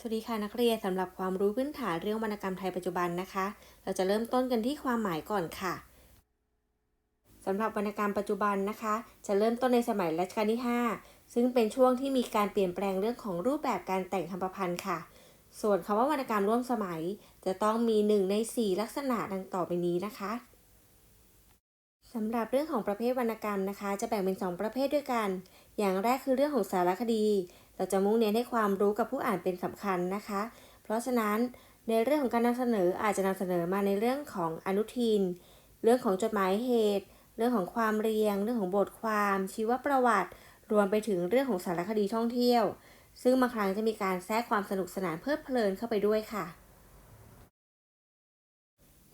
สวัสดีค่ะนักเรียนสำหรับความรู้พื้นฐานเรื่องวรรณกรรมไทยปัจจุบันนะคะ เราจะเริ่มต้นกันที่ความหมายก่อนค่ะสำหรับวรรณกรรมปัจจุบันนะคะ จะเริ่มต้นในสมัยรัชกาลที่ 5 ซึ่งเป็นช่วงที่มีการเปลี่ยนแปลงเรื่องของรูปแบบการแต่งคำประพันธ์ค่ะ ส่วนคำว่าวรรณกรรมร่วมสมัย จะต้องมีหนึ่งใน 4 ลักษณะดังต่อไปนี้นะคะสำหรับเรื่องของประเภทวรรณกรรมนะคะ จะแบ่งเป็น 2 ประเภทด้วยกัน อย่างแรกคือเรื่องของสารคดี เราจะมุ่งเน้นให้ความรู้กับผู้อ่านเป็นสำคัญนะคะ เพราะฉะนั้นในเรื่องของการนำเสนออาจจะนำเสนอมาในเรื่องของอนุทิน เรื่องของจดหมายเหตุ เรื่องของความเรียง เรื่องของบทความ ชีวประวัติ รวมไปถึงเรื่องของสารคดีท่องเที่ยว ซึ่งบางครั้งจะมีการแทรกความสนุกสนานเพลิดเพลินเข้าไปด้วยค่ะ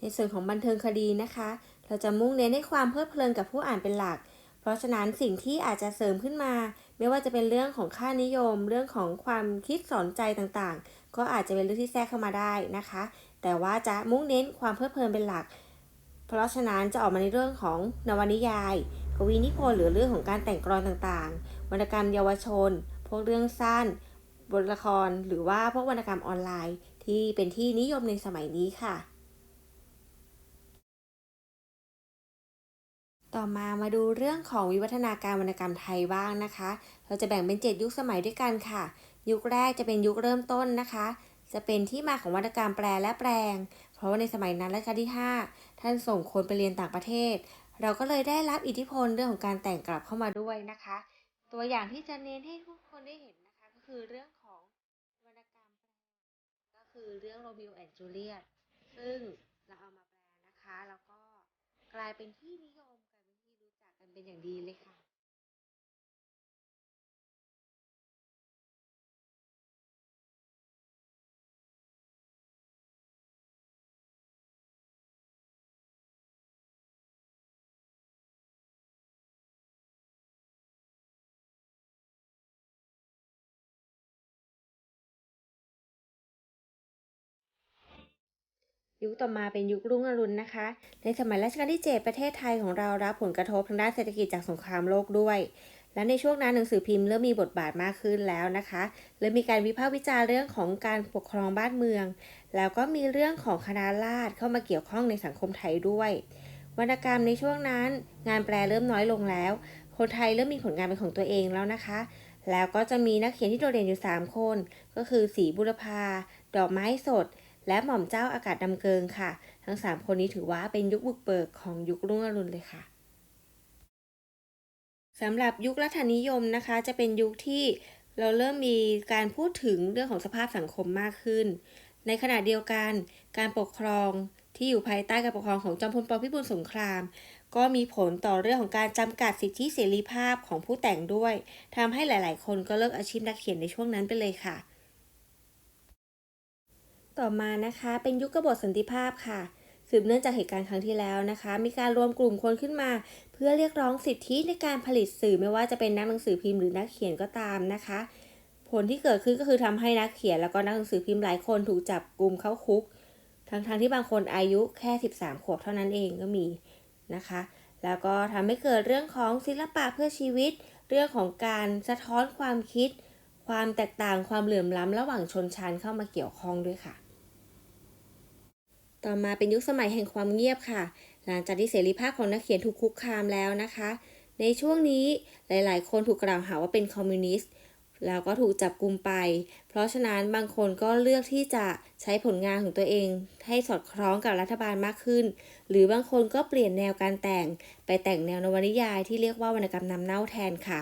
ในส่วนของบันเทิงคดีนะคะ เราจะมุ่งเน้นให้ความเพลิดเพลินกับผู้อ่านเป็นหลัก เพราะฉะนั้นสิ่งที่อาจจะเสริมขึ้นมา ไม่ว่าจะเป็นเรื่องของค่านิยม เรื่องของความคิดสอนใจต่างๆ ก็อาจจะเป็นเรื่องที่แทรกเข้ามาได้นะคะ แต่ว่าจะมุ่งเน้นความเพลิดเพลินเป็นหลัก เพราะฉะนั้นจะออกมาในเรื่องของนวนิยาย กวีนิพนธ์หรือเรื่องของการแต่งกลอนต่างๆ วรรณกรรมเยาวชน พวกเรื่องสั้น บทละคร หรือว่าพวกวรรณกรรมออนไลน์ ที่เป็นที่นิยมในสมัยนี้ค่ะ ต่อมามาดูเรื่องของวิวัฒนาการวรรณกรรมไทยบ้างนะคะ เราจะแบ่งเป็น 7 ยุคสมัยด้วยกันค่ะ ยุคแรกจะเป็นยุคเริ่มต้นนะคะ จะเป็นที่มาของวรรณกรรมแปลและแปลง เพราะว่าในสมัยนั้นรัชกาลที่ 5 ท่านส่งคนไปเรียนต่างประเทศ เราก็เลยได้รับอิทธิพลเรื่องของการแต่งกลับเข้ามาด้วยนะคะ ตัวอย่างที่จะเน้นให้ทุกคนได้เห็นนะคะ ก็คือเรื่องของวรรณกรรมก็คือเรื่องโรมิโอแอนด์จูเลียตซึ่งเราเอามาแปลนะคะแล้วก็กลายเป็นที่นิยม เป็นอย่างดีเลยค่ะ ยุคต่อมาเป็นยุครุ่งอรุณนะคะ ในสมัยรัชกาลที่ 7 ประเทศไทยของเรารับผลกระทบทางด้านเศรษฐกิจจากสงครามโลกด้วย และในช่วงนั้นหนังสือพิมพ์เริ่มมีบทบาทมากขึ้นแล้วนะคะเริ่มมีการวิพากษ์วิจารณ์เรื่องของการปกครองบ้านเมือง แล้วก็มีเรื่องของคณะราษฎรเข้ามาเกี่ยวข้องในสังคมไทยด้วย วรรณกรรมในช่วงนั้น งานแปลเริ่มน้อยลงแล้ว คนไทยเริ่มมีผลงานเป็นของตัวเองแล้วนะคะ แล้วก็จะมีนักเขียนที่โดดเด่นอยู่ 3 คน ก็คือศรีบุรพา ดอกไม้สด และหม่อมเจ้าอากาศดำเกิงค่ะ ทั้ง 3 คนนี้ถือว่าเป็นยุคบุกเบิกของยุครุ่งอรุณเลยค่ะสำหรับยุครัฐนิยมนะคะ จะเป็นยุคที่เราเริ่มมีการพูดถึงเรื่องของสภาพสังคมมากขึ้น ในขณะเดียวกันการปกครองที่อยู่ภายใต้การปกครองของจอมพลปพิบูลสงคราม ก็มีผลต่อเรื่องของการจำกัดสิทธิเสรีภาพของผู้แต่งด้วยทำให้หลาย ๆ คนก็เลิกอาชีพนักเขียนในช่วงนั้นไปเลยค่ะ ต่อมานะคะเป็นยุคกบฏสันติภาพค่ะ สืบเนื่องจากเหตุการณ์ครั้งที่แล้วนะคะ มีการรวมกลุ่มคนขึ้นมา เพื่อเรียกร้องสิทธิในการผลิตสื่อไม่ว่าจะเป็นนักหนังสือพิมพ์หรือนักเขียนก็ตามนะคะ ผลที่เกิดขึ้นก็คือทำให้นักเขียนแล้วก็นักหนังสือพิมพ์หลายคนถูกจับกลุ่มเข้าคุก ทั้งๆทที่บางคนอายุแค่ 13 ขวบเท่านั้นเองก็มีนะคะ แล้วก็ทำให้เกิดเรื่องของศิลปะเพื่อชีวิต เรื่องของการสะท้อนความคิด ความแตกต่างความเหลื่อมล้ำระหว่างชนชั้นเข้ามาเกี่ยวข้องด้วยค่ะ ต่อมาเป็นยุคสมัยแห่งความเงียบค่ะ หลังจากที่เสรีภาพของนักเขียนถูกคุกคามแล้วนะคะ ในช่วงนี้หลาย ๆ คนถูกกล่าวหาว่าเป็นคอมมิวนิสต์แล้วก็ถูกจับกุมไป เพราะฉะนั้นบางคนก็เลือกที่จะใช้ผลงานของตัวเอง ให้สอดคล้องกับรัฐบาลมากขึ้น หรือบางคนก็เปลี่ยนแนวการแต่ง ไปแต่งแนวนวนิยายที่เรียกว่าวรรณกรรมนำเน่าแทนค่ะ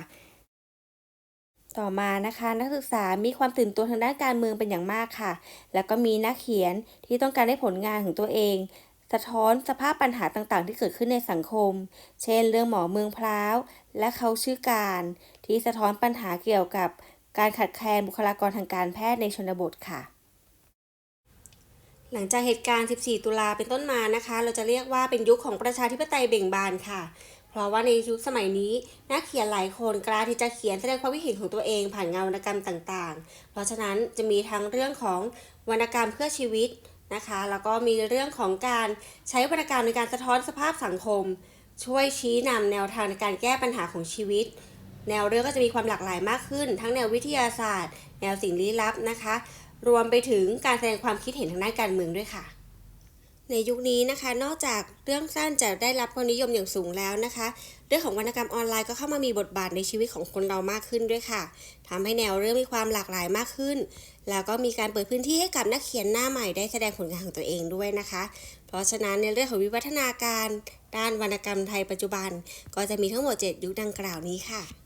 ต่อมานะคะนักศึกษามีความตื่นตัวทางด้านการเมืองเป็นอย่างมากค่ะ แล้วก็มีนักเขียนที่ต้องการได้ผลงานของตัวเอง สะท้อนสภาพปัญหาต่างๆ ที่เกิดขึ้นในสังคม เช่น เรื่องหมอเมืองพร้าวและเขาชื่อการ ที่สะท้อนปัญหาเกี่ยวกับการขาดแคลนบุคลากรทางการแพทย์ในชนบทค่ะ หลังจากเหตุการณ์ 14 ตุลาเป็นต้นมานะคะ เราจะเรียกว่าเป็นยุคของประชาธิปไตยเบ่งบานค่ะ เพราะว่าในยุคสมัยนี้นักเขียนหลายคนกล้าที่จะเขียนแสดงความคิดเห็นของตัวเองผ่านงานวรรณกรรมต่างๆ เพราะฉะนั้นจะมีทั้งเรื่องของวรรณกรรมเพื่อชีวิตนะคะแล้วก็มีเรื่องของการใช้วรรณกรรมในการสะท้อนสภาพสังคม ช่วยชี้นำแนวทางในการแก้ปัญหาของชีวิต แนวเรื่องก็จะมีความหลากหลายมากขึ้น ทั้งแนววิทยาศาสตร์ แนวสิ่งลี้ลับนะคะ รวมไปถึงการแสดงความคิดเห็นทางด้านการเมืองด้วยค่ะ ในยุคนี้นะคะ นอกจากเรื่องสั้นจะได้รับความนิยมอย่างสูงแล้วนะคะ เรื่องของวรรณกรรมออนไลน์ก็เข้ามามีบทบาทในชีวิตของคนเรามากขึ้นด้วยค่ะทำให้แนวเรื่องมีความหลากหลายมากขึ้น แล้วก็มีการเปิดพื้นที่ให้กับนักเขียนหน้าใหม่ได้แสดงผลงานของตัวเองด้วยนะคะ เพราะฉะนั้นในเรื่องของวิวัฒนาการ ด้านวรรณกรรมไทยปัจจุบัน ก็จะมีทั้งหมด 7 ยุคดังกล่าวนี้ค่ะ